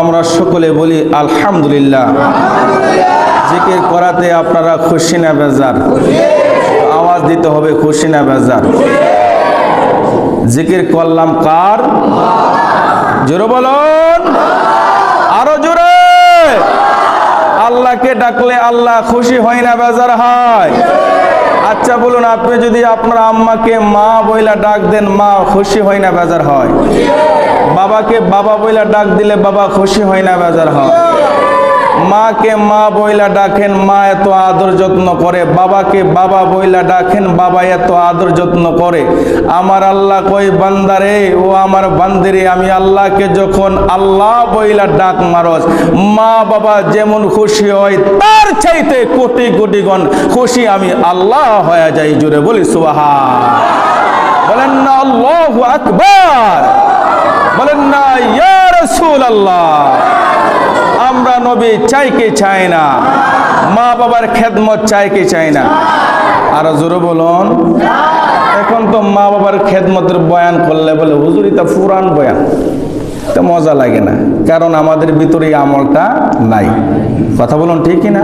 আমরা সকলে বলি আলহামদুলিল্লাহ। জিকির করাতে আপনারা খুশি না বেজার? আওয়াজ দিতে হবে খুশি না বেজার? জিকির করলাম কার? জোরে বলুন। আরও জোরে। আল্লাহকে ডাকলে আল্লাহ খুশি হয় না বেজার হয়। আচ্ছা বলুন, আপনি যদি আপনার আম্মাকে মা বইলা ডাক দেন, মা খুশি হয় না বেজার হয়? বাবাকে বাবা বইলা ডাক দিলে বাবা খুশি হয় না বেজার হয়। মাকে মা বইলা ডাকেন, মা এত আদর যত্ন করে। বাবাকে বাবা বইলা ডাকেন, বাবা এত আদর যত্ন করে। আমার আল্লাহ কই বান্দারে ও আমার বান্দিরে আমি আল্লাহকে যখন আল্লাহ বইলা ডাক মারস, মা বাবা যেমন খুশি হয়, তার চাইতে কোটি কোটি গণ খুশি আমি আল্লাহ হয়ে যাই জুড়ে বলি সুবাহা বলেন না, আল্লাহু আকবার। বলেন না, ইয়া রাসূলুল্লাহ। আমরা নবী চাই কি চাই না, মা বাবার খেদমত চাই কি চাই না। আর জোরে বলুন। এখন তো মা বাবার খেদমতের বয়ান করলে বলে, হুজুরি তা পুরান বয়ান। তা মজা লাগে না, কারণ আমাদের ভিতরে আমলটা নাই। কথা বলুন ঠিকই না?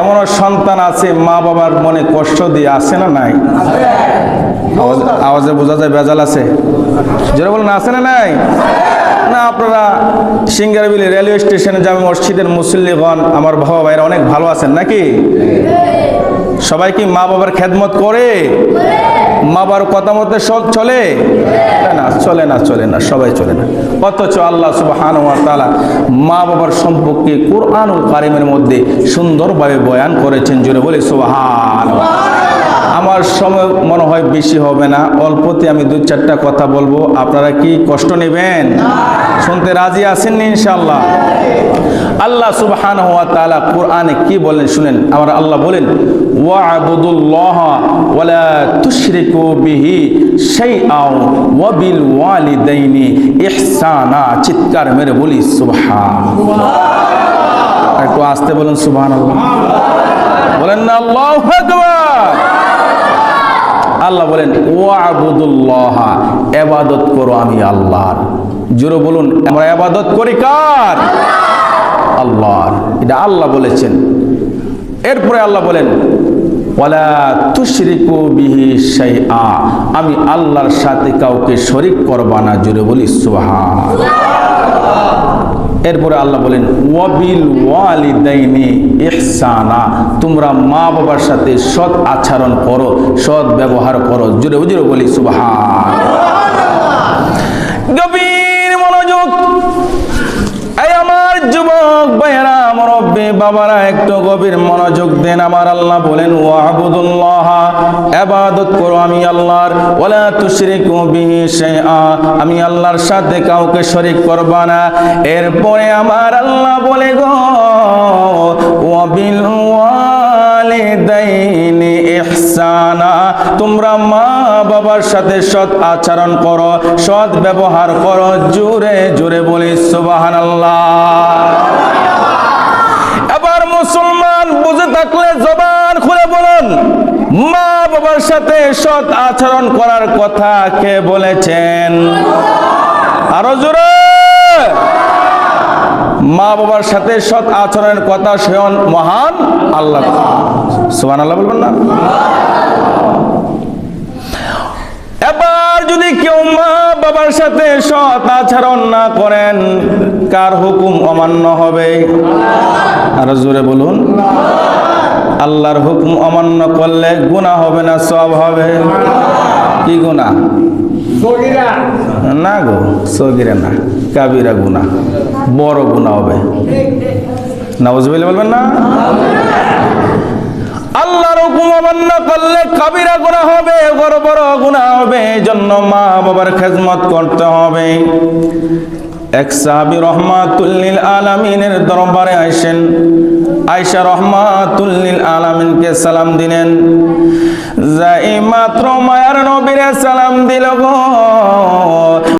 এমনও সন্তান আছে, মা বাবার মনে কষ্ট দিয়ে আছে না নাই? আওয়াজ- বোঝা যায় বেজাল আছে। যেটা বলুন, আছে না নাই? না, আপনারা সিঙ্গারবিলি রেলওয়ে স্টেশনে যাবে মসজিদের মুসল্লিগণ, আমার বাবা ভাইরা অনেক ভালো আছেন নাকি? সবাই কি মা বাবার খেদমত করে? মা বাবার কথা মতো সব চলে? না চলে না চলে না, সবাই চলে না। অথচ আল্লাহ সুবহান তাআলা মা বাবার সম্পর্কে কোরআনুল কারিমের মধ্যে সুন্দরভাবে বয়ান করেছেন জুড়ে বলে সুবহান আমার সময় মনে হয় বেশি হবে না। অল্পতে আমি দু চারটা কথা বলব। আপনারা কি কষ্ট নেবেন? শুনতে রাজি আছেন ইনশাল্লাহ আল্লাহ সুবহান হওয়া তালা কোরআনে কি বলেন শুনেন। আমার আল্লাহ বলেন, ওয়া'বুদুল্লাহ ওয়ালা তুশরিকু বিহি শাইআন ওয়া বিল ওয়ালিদাইনি ইহসানা। চিৎকার মেরে বলি সুবহান একটু আস্তে বলেন, সুবহানাল্লাহ। বলেন না, আল্লাহু আকবার। আল্লাহ বলেন ও আবুদুল্লাহ এবাদত করো আমি আল্লাহর। জোরে বলুন আমরা এবাদত করি কার? আল্লাহর। এটা আল্লাহ বলেছেন। এরপরে আল্লাহ বলেন ওয়ালা তুশরিকু বিহি শাইআ। আমি আল্লাহর সাথে কাউকে শরিক করবা না জোরে বলি সুবহান। এরপরে আল্লাহ বলেন, ওয়াবিল ওয়ালিদাইনি ইহসানা। তোমরা মা বাবার সাথে সৎ আচরণ করো, সৎ ব্যবহার করো। জোরে জোরে বলি, সুবহান গভীর মনোযোগ এই আমার যুবক ভাইয়েরা মুরব্বী বাবারা, একটু গভীর মনোযোগ দেন আমার আল্লাহ বলেন ও আবুদুল্লাহ ইবাদত করো আমি আল্লাহর, ওয়ালা তুশরিকু বিহি শাইআ, আমি আল্লাহর সাথে কাউকে শরীক করবা না। এরপরে আমার আল্লাহ বলে, গো, ওয়াবিল ওয়ালিদাইনি ইহসানা, তোমরা মা বাবার সাথে সৎ আচরণ করো, সৎ ব্যবহার করো, জোরে জোরে বলি, সুবহানাল্লাহ এবার মুসলমান বুঝে থাকলে জবান খুলে বলুন মা বাবার সাথে সৎ আচরণ করার কথা কে বলেছেন? আরও জোরে! মা বাবার সাথে সৎ আচরণের কথা স্বয়ং মহান আল্লাহ। সুবান আল্লাহ বলবেন না? এবার যদি কেউ মা বাবার সাথে সৎ আচরণ না করেন, কার হুকুম অমান্য হবে? আরও জোরে বলুন। আল্লাহর হুকুম অমান্য করলে গুনাহ হবে না সব হবে? কি গুনাহ? না গো সগিরা না কাবিরা গুনাহ বড় গুনাহ হবে। নাউজুবিল্লাহ বলবেন না? আল্লাহর হুকুম অমান্য করলে কাবিরা গুনাহ হবে বড় বড় গুনাহ হবে জন্য মা বাবার খেজমত করতে হবে। এক সাহাবি রহমাতুল্লিল আলামিনের দরবারে আইসেন। আয়সা রহমাতুল্লিল আলামিনকে সালাম দিলেন। যাই মাত্র মায়ার নবীরে সালাম দিল গো।